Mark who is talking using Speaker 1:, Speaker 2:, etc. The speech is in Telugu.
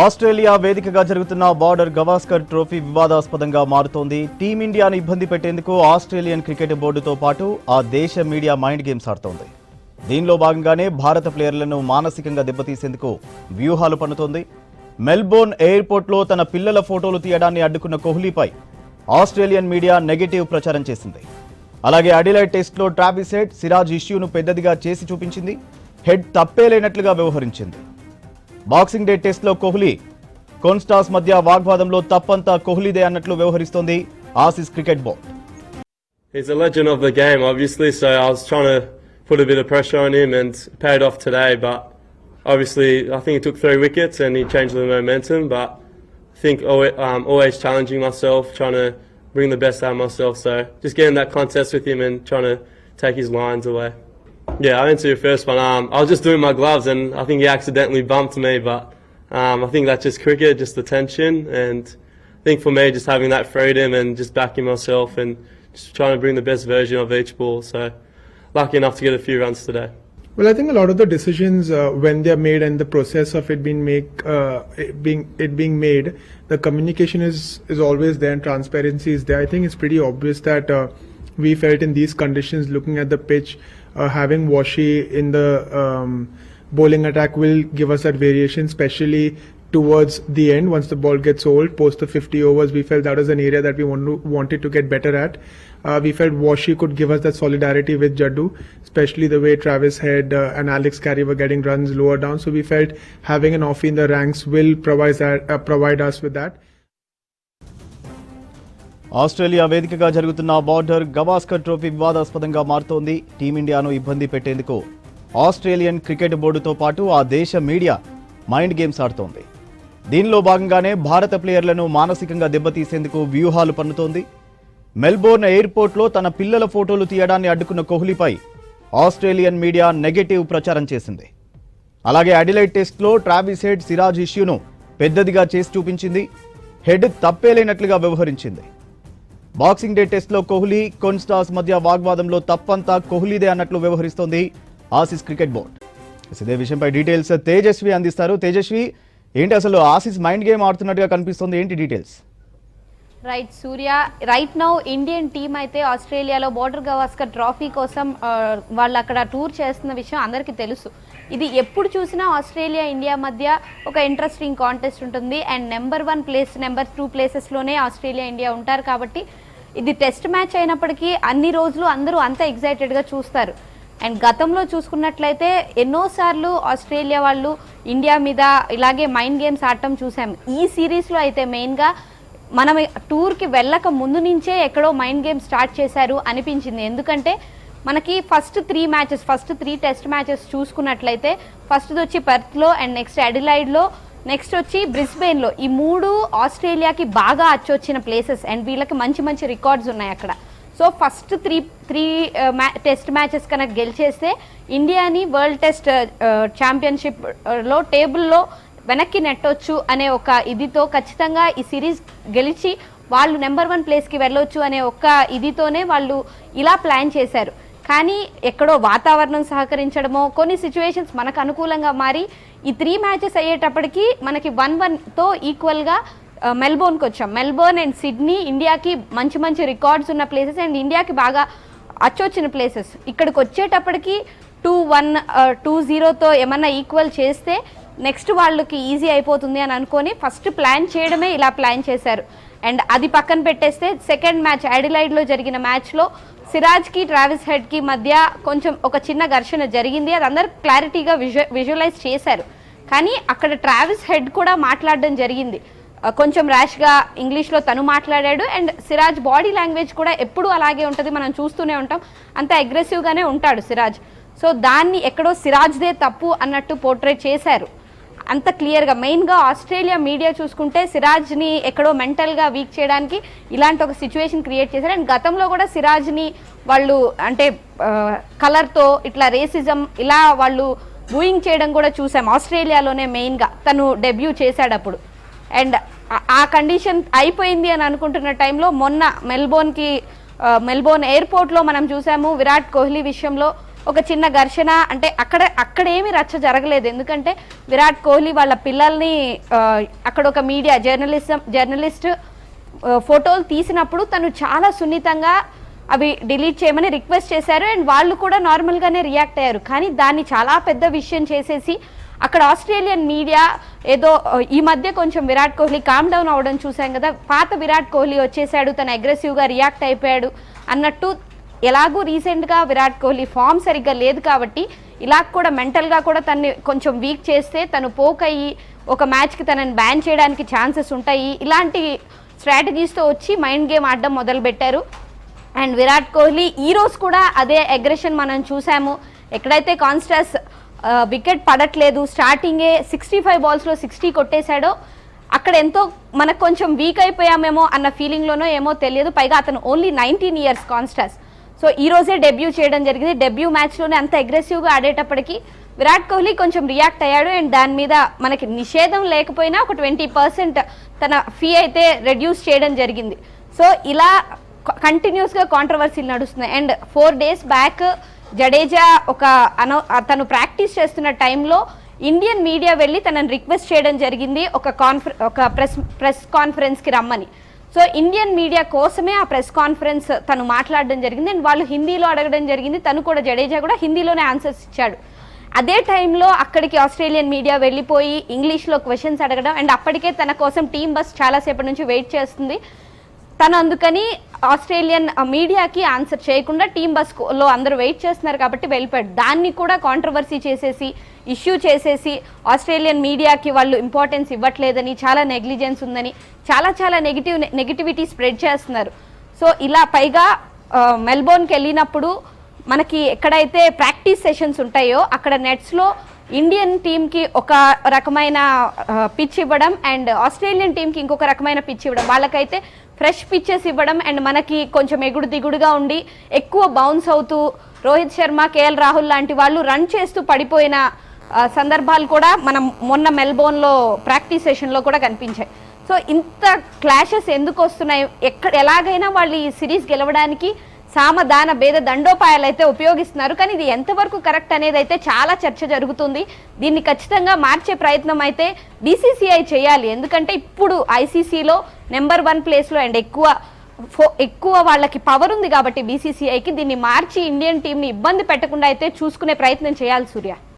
Speaker 1: ఆస్ట్రేలియా వేదికగా జరుగుతున్న బార్డర్ గవాస్కర్ ట్రోఫీ వివాదాస్పదంగా మారుతోంది. టీమిండియాను ఇబ్బంది పెట్టేందుకు ఆస్ట్రేలియన్ క్రికెట్ బోర్డుతో పాటు ఆ దేశ మీడియా మైండ్ గేమ్స్ ఆడుతోంది. దీనిలో భాగంగానే భారత ప్లేయర్లను మానసికంగా దెబ్బతీసేందుకు వ్యూహాలు పన్నుతోంది. మెల్బోర్న్ ఎయిర్పోర్ట్లో తన పిల్లల ఫోటోలు తీయడాన్ని అడ్డుకున్న కోహ్లీపై ఆస్ట్రేలియన్ మీడియా నెగటివ్ ప్రచారం చేసింది. అలాగే అడిలైడ్ టెస్ట్లో ట్రావిసెట్ సిరాజ్ ఇష్యూను పెద్దదిగా చేసి చూపించింది. హెడ్ తప్పేలేనట్లుగా వ్యవహరించింది. బాక్సింగ్ డే టెస్ట్లో కోహ్లీ కోన్స్టాస్ మధ్య వాగ్వాదంలో తప్పంతా కోహ్లీదే అన్నట్లు వ్యవహరిస్తోంది Aussies cricket board
Speaker 2: He's a legend of the game, obviously, so I was trying to put a bit of pressure on him and paid off today, but obviously I think he took three wickets and he changed the momentum, but I think always, um, always challenging myself, trying to bring the best out of myself, so just getting that contest with him and trying to take his lines away. Yeah, I answer your first one. Um, I was just doing my gloves and I think he accidentally bumped me, but um, I think that's just cricket, just the tension, and I think for me, just having that freedom and just backing myself and just trying to bring the best version of each ball. So lucky enough to get a few runs today.
Speaker 3: Well, I think a lot of the decisions uh, when they're made and the process of it being make uh, it being it being made, the communication is is always there and transparency is there. I think it's pretty obvious that uh, we felt in these conditions, looking at the pitch, uh, having Washi in the um, bowling attack will give us that variation, especially towards the end once the ball gets old post the 50 overs we felt that was an area that we want to, wanted to get better at uh, we felt Washi could give us that solidarity with Jaddu, especially the way Travis Head uh, and Alex Carey were getting runs lower down. So we felt having an offie in the ranks will provide that, uh, provide us with that.
Speaker 1: Australia వేదికగా జరుగుతున్న బార్డర్ గవాస్కర్ ట్రోఫీ వివాదాస్పదంగా మారుతోంది. టీమిండియాను ఇబ్బంది పెట్టేందుకు ఆస్ట్రేలియన్ క్రికెట్ బోర్డుతో పాటు ఆ దేశ మీడియా మైండ్ గేమ్స్ ఆడుతోంది. దీనిలో భాగంగానే భారత ప్లేయర్లను మానసికంగా దెబ్బతీసేందుకు వ్యూహాలు పన్నుతోంది. మెల్బోర్న్ ఎయిర్పోర్ట్లో తన పిల్లల ఫోటోలు తీయడాన్ని అడ్డుకున్న కోహ్లీపై ఆస్ట్రేలియన్ మీడియా నెగటివ్ ప్రచారం చేసింది. అలాగే అడిలైట్ టెస్ట్లో ట్రావిస్ హెడ్ సిరాజ్ ఇష్యూను పెద్దదిగా చేసి చూపించింది. హెడ్ తప్పేలేనట్లుగా వ్యవహరించింది. బాక్సింగ్ డే టెస్ట్లో కోహ్లీ కొన్స్టాస్ మధ్య వాగ్వాదంలో తప్పంతా కోహ్లీదే అన్నట్లు వ్యవహరిస్తోంది ఆసీస్ క్రికెట్ బోర్డు. ఇదే విషయంపై డీటెయిల్స్ తేజస్వి అందిస్తారు. తేజస్వి ఏంటి అసలు ఆసీస్ మైండ్ గేమ్ ఆడుతున్నట్టుగా కనిపిస్తుంది? ఏంటి details?
Speaker 4: Right Surya right now Indian team అయితే ఆస్ట్రేలియాలో బోర్డర్ గవాస్కర్ ట్రోఫీ కోసం వాళ్ళు అక్కడ టూర్ చేస్తున్న విషయం అందరికీ తెలుసు. ఇది ఎప్పుడు చూసినా ఆస్ట్రేలియా ఇండియా మధ్య ఒక ఇంట్రెస్టింగ్ కాంటెస్ట్ ఉంటుంది. And number one place number two ప్లేసెస్లోనే Australia India ఉంటారు కాబట్టి ఇది టెస్ట్ మ్యాచ్ అయినప్పటికీ అన్ని రోజులు అందరూ అంత ఎగ్జైటెడ్గా చూస్తారు. అండ్ గతంలో చూసుకున్నట్లయితే ఎన్నోసార్లు ఆస్ట్రేలియా వాళ్ళు ఇండియా మీద ఇలాగే మైండ్ గేమ్స్ ఆడటం చూసాం. ఈ సిరీస్లో అయితే మెయిన్గా మనం టూర్కి వెళ్ళక ముందు నుంచే ఎక్కడో మైండ్ గేమ్ స్టార్ట్ చేశారు అనిపించింది. ఎందుకంటే మనకి first three matches first three test matches చూసుకున్నట్లయితే ఫస్ట్ది వచ్చి పెర్త్లో అండ్ నెక్స్ట్ అడిలైడ్లో నెక్స్ట్ వచ్చి బ్రిస్బెయిన్లో ఈ మూడు ఆస్ట్రేలియాకి బాగా అచ్చొచ్చిన ప్లేసెస్ అండ్ వీళ్ళకి మంచి మంచి రికార్డ్స్ ఉన్నాయి అక్కడ. So first three three test matches కనుక గెలిచేస్తే ఇండియాని వరల్డ్ టెస్ట్ ఛాంపియన్షిప్లో టేబుల్లో వెనక్కి నెట్టొచ్చు అనే ఒక ఇదితో ఖచ్చితంగా ఈ సిరీస్ గెలిచి వాళ్ళు నెంబర్ వన్ ప్లేస్కి వెళ్ళొచ్చు అనే ఒక ఇదితోనే వాళ్ళు ఇలా ప్లాన్ చేశారు. కానీ ఎక్కడో వాతావరణం సహకరించడమో కొన్ని సిచ్యువేషన్స్ మనకు అనుకూలంగా మారి ఈ త్రీ మ్యాచెస్ అయ్యేటప్పటికి మనకి వన్ వన్తో ఈక్వల్గా మెల్బోర్న్కి వచ్చాం. మెల్బోర్న్ అండ్ సిడ్నీ ఇండియాకి మంచి మంచి రికార్డ్స్ ఉన్న ప్లేసెస్ అండ్ ఇండియాకి బాగా అచ్చొచ్చిన ప్లేసెస్ ఇక్కడికి వచ్చేటప్పటికి టూ వన్ టూ జీరోతో ఏమన్నా ఈక్వల్ చేస్తే నెక్స్ట్ వాళ్ళకి ఈజీ అయిపోతుంది అని అనుకొని ఫస్ట్ ప్లాన్ చేయడమే ఇలా ప్లాన్ చేశారు. అండ్ అది పక్కన పెట్టేస్తే సెకండ్ మ్యాచ్ అడిలైడ్లో జరిగిన మ్యాచ్లో సిరాజ్కి ట్రావిస్ హెడ్కి మధ్య కొంచెం ఒక చిన్న ఘర్షణ జరిగింది. అది అందరు క్లారిటీగా విజు విజువలైజ్ చేశారు. కానీ అక్కడ ట్రావిస్ హెడ్ కూడా మాట్లాడడం జరిగింది. కొంచెం ర్యాష్గా ఇంగ్లీష్లో తను మాట్లాడాడు. అండ్ సిరాజ్ బాడీ లాంగ్వేజ్ కూడా ఎప్పుడూ అలాగే ఉంటుంది. మనం చూస్తూనే ఉంటాం. అంత అగ్రెసివ్గానే ఉంటాడు సిరాజ్. సో దాన్ని ఎక్కడో సిరాజ్దే తప్పు అన్నట్టు పోర్ట్రేట్ చేశారు. అంత క్లియర్గా మెయిన్గా ఆస్ట్రేలియా మీడియా చూసుకుంటే సిరాజ్ని ఎక్కడో మెంటల్గా వీక్ చేయడానికి ఇలాంటి ఒక సిచ్యువేషన్ క్రియేట్ చేశారు. అండ్ గతంలో కూడా సిరాజ్ని వాళ్ళు అంటే కలర్తో ఇట్లా రేసిజం ఇలా వాళ్ళు బూయింగ్ చేయడం కూడా చూసాం ఆస్ట్రేలియాలోనే మెయిన్గా తను డెబ్యూ చేశాడు అప్పుడు. అండ్ ఆ- కండిషన్ అయిపోయింది అని అనుకుంటున్న టైంలో మొన్న మెల్బోర్న్కి మెల్బోర్న్ ఎయిర్పోర్ట్లో మనం చూసాము. విరాట్ కోహ్లీ విషయంలో ఒక చిన్న ఘర్షణ అంటే అక్కడ అక్కడ ఏమి రచ్చ జరగలేదు. ఎందుకంటే విరాట్ కోహ్లీ వాళ్ళ పిల్లల్ని అక్కడ ఒక మీడియా జర్నలిజం జర్నలిస్ట్ ఫోటోలు తీసినప్పుడు తను చాలా సున్నితంగా అవి డిలీట్ చేయమని రిక్వెస్ట్ చేశారు. అండ్ వాళ్ళు కూడా నార్మల్గానే రియాక్ట్ అయ్యారు. కానీ దాన్ని చాలా పెద్ద విషయం చేసేసి అక్కడ ఆస్ట్రేలియన్ మీడియా ఏదో ఈ మధ్య కొంచెం విరాట్ కోహ్లీ కామ్ డౌన్ అవ్వడం చూసాం కదా. పాత విరాట్ కోహ్లీ వచ్చేసాడు తను అగ్రెసివ్గా రియాక్ట్ అయిపోయాడు అన్నట్టు ఎలాగూ రీసెంట్గా విరాట్ కోహ్లీ ఫామ్ సరిగ్గా లేదు కాబట్టి ఇలా కూడా మెంటల్గా కూడా తన్ని కొంచెం వీక్ చేస్తే తను పోక్ అయ్యి ఒక మ్యాచ్కి తనని బ్యాన్ చేయడానికి ఛాన్సెస్ ఉంటాయి. ఇలాంటి స్ట్రాటజీస్తో వచ్చి మైండ్ గేమ్ ఆడడం మొదలుపెట్టారు. అండ్ విరాట్ కోహ్లీ ఈరోజు కూడా అదే అగ్రెషన్ మనం చూసాము. ఎక్కడైతే కాన్స్టాస్ వికెట్ పడట్లేదు స్టార్టింగే సిక్స్టీ ఫైవ్ బాల్స్లో సిక్స్టీ కొట్టేశాడో అక్కడ ఎంతో మనకు కొంచెం వీక్ అయిపోయామేమో అన్న ఫీలింగ్లోనో ఏమో తెలియదు. పైగా అతను only nineteen years Konstas. So ఈ రోజే డెబ్యూ చేయడం జరిగింది. డెబ్యూ మ్యాచ్లోనే అంత అగ్రెసివ్గా ఆడేటప్పటికి విరాట్ కోహ్లీ కొంచెం రియాక్ట్ అయ్యాడు. అండ్ దాని మీద మనకి నిషేధం లేకపోయినా ఒక ట్వంటీ పర్సెంట్ తన ఫీ అయితే రెడ్యూస్ చేయడం జరిగింది. సో ఇలా కంటిన్యూస్గా కాంట్రవర్సీలు నడుస్తున్నాయి. And four days back Jadeja ఒక అనౌ తను ప్రాక్టీస్ చేస్తున్న టైంలో ఇండియన్ మీడియా వెళ్ళి తనని రిక్వెస్ట్ చేయడం జరిగింది. ఒక కాన్ఫర్ ఒక ప్రెస్ ప్రెస్ కాన్ఫరెన్స్కి రమ్మని. సో ఇండియన్ మీడియా కోసమే ఆ ప్రెస్ కాన్ఫరెన్స్ తను మాట్లాడడం జరిగింది. అండ్ వాళ్ళు హిందీలో అడగడం జరిగింది. తను కూడా జడేజా కూడా హిందీలోనే ఆన్సర్స్ ఇచ్చాడు. అదే టైంలో అక్కడికి ఆస్ట్రేలియన్ మీడియా వెళ్ళిపోయి ఇంగ్లీష్లో క్వశ్చన్స్ అడగడం అండ్ అప్పటికే తన కోసం టీం బస్ చాలాసేపటి నుంచి వెయిట్ చేస్తుంది. తను అందుకని ఆస్ట్రేలియన్ మీడియాకి ఆన్సర్ చేయకుండా టీం బస్లో అందరూ వెయిట్ చేస్తున్నారు కాబట్టి వెళ్ళిపోయాడు. దాన్ని కూడా కాంట్రవర్సీ చేసేసి ఇష్యూ చేసేసి ఆస్ట్రేలియన్ మీడియాకి వాళ్ళు ఇంపార్టెన్స్ ఇవ్వట్లేదని చాలా నెగ్లిజెన్స్ ఉందని చాలా చాలా నెగిటివ్ నెగిటివిటీ స్ప్రెడ్ చేస్తున్నారు. సో ఇలా పైగా మెల్బోర్న్కి వెళ్ళినప్పుడు మనకి ఎక్కడైతే ప్రాక్టీస్ సెషన్స్ ఉంటాయో అక్కడ నెట్స్లో ఇండియన్ టీంకి ఒక రకమైన పిచ్ ఇవ్వడం అండ్ ఆస్ట్రేలియన్ టీంకి ఇంకొక రకమైన పిచ్ ఇవ్వడం. వాళ్ళకైతే ఫ్రెష్ పిచ్చెస్ ఇవ్వడం అండ్ మనకి కొంచెం ఎగుడు దిగుడుగా ఉండి ఎక్కువ బౌన్స్ అవుతూ రోహిత్ శర్మ కేఎల్ రాహుల్ లాంటి వాళ్ళు రన్ చేస్తూ పడిపోయిన సందర్భాలు కూడా మనం మొన్న మెల్బోర్న్లో ప్రాక్టీస్ సెషన్లో కూడా కనిపించాయి. సో ఇంత క్లాషెస్ ఎందుకు వస్తున్నాయి? ఎక్కడ ఎలాగైనా వాళ్ళు ఈ సిరీస్ గెలవడానికి సామదాన భేద దండోపాయాలు అయితే ఉపయోగిస్తున్నారు. కానీ ఇది ఎంతవరకు కరెక్ట్ అనేది అయితే చాలా చర్చ జరుగుతుంది. దీన్ని ఖచ్చితంగా మార్చే ప్రయత్నం అయితే బీసీసీఐ చేయాలి. ఎందుకంటే ఇప్పుడు ఐసీసీలో నెంబర్ వన్ ప్లేస్లో అండ్ ఎక్కువ ఫో ఎక్కువ వాళ్ళకి పవర్ ఉంది కాబట్టి బీసీసీఐకి దీన్ని మార్చి ఇండియన్ టీంని ఇబ్బంది పెట్టకుండా అయితే చూసుకునే ప్రయత్నం చేయాలి సూర్య.